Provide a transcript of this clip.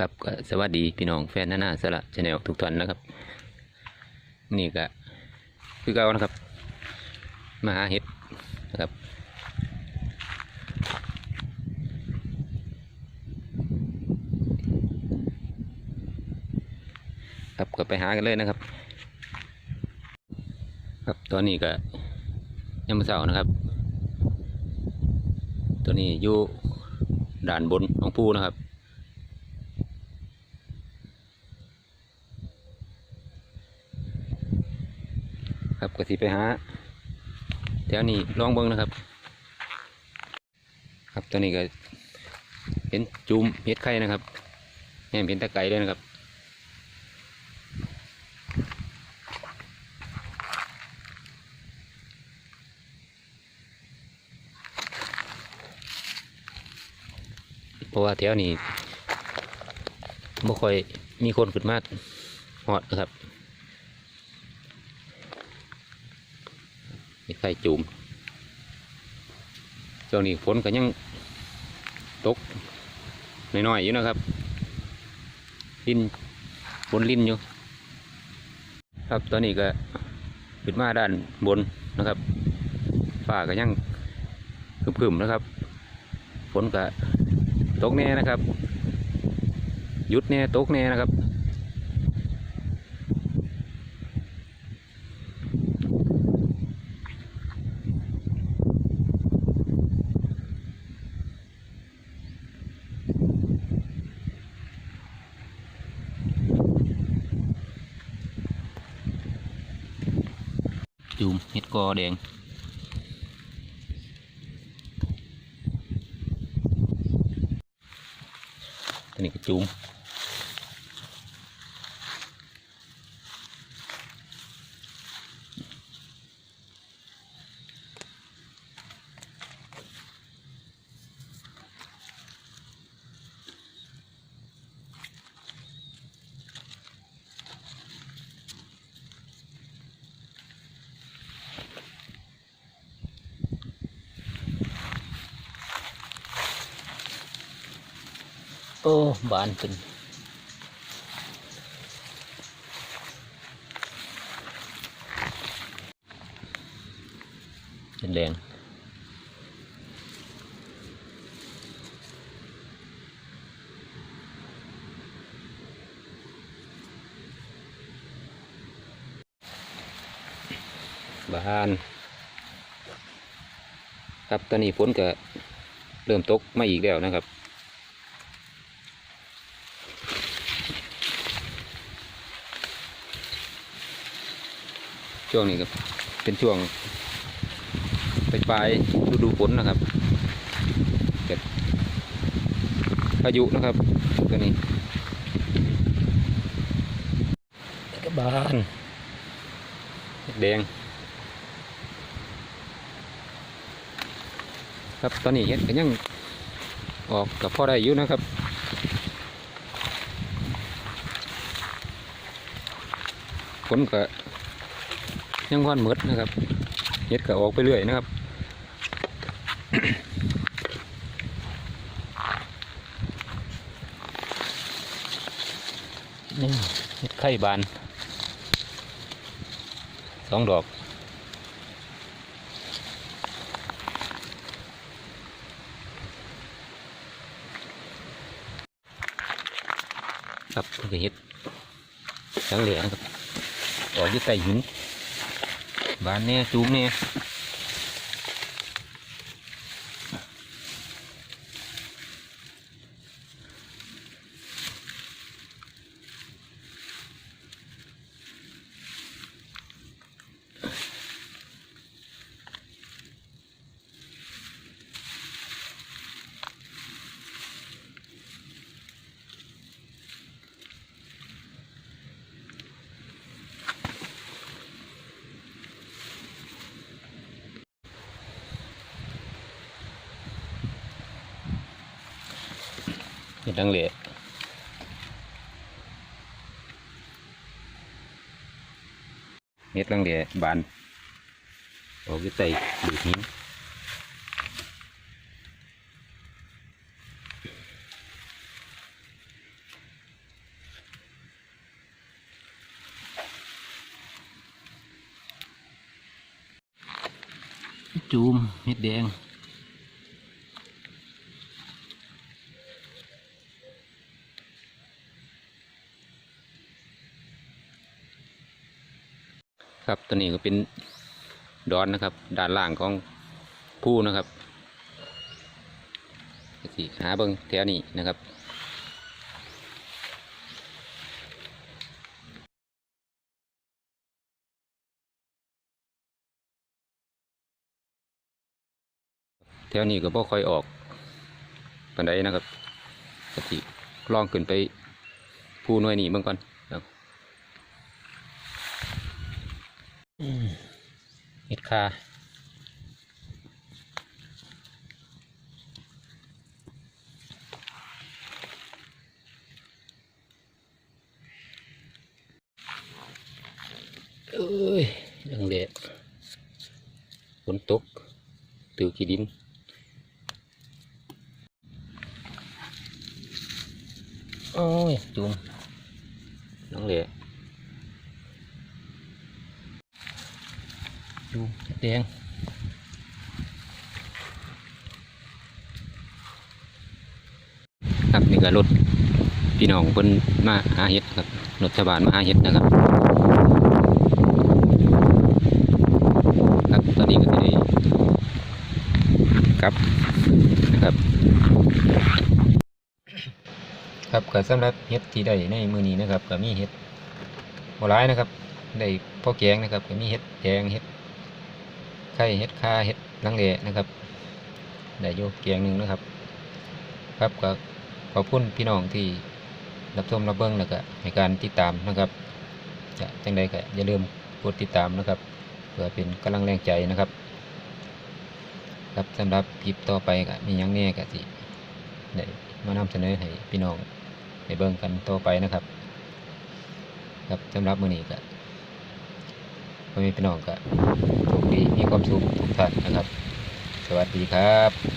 ครับก็สวัสดีพี่น้องแฟนหน้าหน้าสละชาแนลทุกท่านนะครับ นี่ก็คือเก่านะครับ มาหาเห็ดนะครับครับก็ไปหากันเลยนะครับ ครับตอนนี้ก็ยังไม่เช้านะครับ ตัวนี้อยู่ด่านบนของผู้นะครับ ครับก็สิไปหาแถวนี้ลองเบิ้งนะครับ ครับตัวนี้ก็เห็นจุ่มเห็ดไข่นะครับแหมเห็นตะไก่เลยนะครับเพราะว่าแถวนี้ไม่ค่อยมีคนขึ้นมาหอดนะครับ ไข่จุ่มช่วงนี้ฝนก็ยังตกน้อยๆอยู่นะครับลินบนลินอยู่ ครับตอนนี้ก็ขึ้นมาด้านบนนะครับฟ้าก็ยังครึมๆนะครับฝนก็ตกแน่นะครับหยุดแน่ตกแน่นะครับ จูม เห็ดกอแดงตัวนี้ก็จุง อ้บานขึ้นเป็นแดงบานครับตอนนี้ฝนก็เริ่มตกมาอีกแล้วนะครับ ช่วงนี้ก็เป็นช่วงปลายปลายๆฤดูฝนนะครับเกิดพายุนะครับตัวนี้แล้วก็บานแดง ครับตอนนี้เห็ดก็ยังออกกับพ่อได้อยู่นะครับฝนก็ ยังว่านหมดนะครับเห็ดก็ออกไปเรื่อยนะครับนี่เห็ดไข่บานสองดอกครับเห็ดจังเหลืองครับออกยู่ใต้หิน บานเน่จูมแน่เห็ดเหละเห็ดดังเหละบานอ đang lệ. Hết đang lệ bàn ở cái tay được hiếm. Chùm hết đen. ครับตัวนี้ก็เป็นดอนนะครับ ด้านล่างของผู้นะครับสิหาเบิ้งแถวนี้นะครับแถวนี้ก็บ่ค่อยออกปันไดนะครับกสิลองขึ้นไปผู้หน่วยนี้เบิ่งก่อนครับอืม เห็ดคาเอ้ยยังเด็ดฝนตกตือขี้ดินโอ้ยจุ่มน้องเหล่ แดงครับนี่ก็รถพี่น้องเพิ่นมาหาเห็ดครับรถชาวบ้านมาหาเห็ดนะครับครับตอนนี้ก็ได้กลับนะครับ ครับก็สำหรับเห็ดที่ได้ในมือนี้นะครับก็มีเห็ดโบราณนะครับได้พ่อแกงนะครับก็มีเห็ดแดงเห็ด ไข่เห็ดคาเห็ดลังเลนะครับได้โยแกงหนึ่งนะครับ ครับก็ขอบคุณพี่น้องที่รับชมรับเบิ้งแล้วก็ในการติดตามนะครับจะจังใดก็อย่าลืมกดติดตามนะครับ เพื่อเป็นกำลังแรงใจนะครับ ครับสำหรับคลิปต่อไปก็มียังแน่ก็สิได้มานำเสนอให้พี่น้องได้เบิ่งกันต่อไปนะครับ ครับสำหรับมื้อนี้ก็ พ่อแม่พี่น้องก็โชคดีมีความสุขทุกท่านนะครับ สวัสดีครับ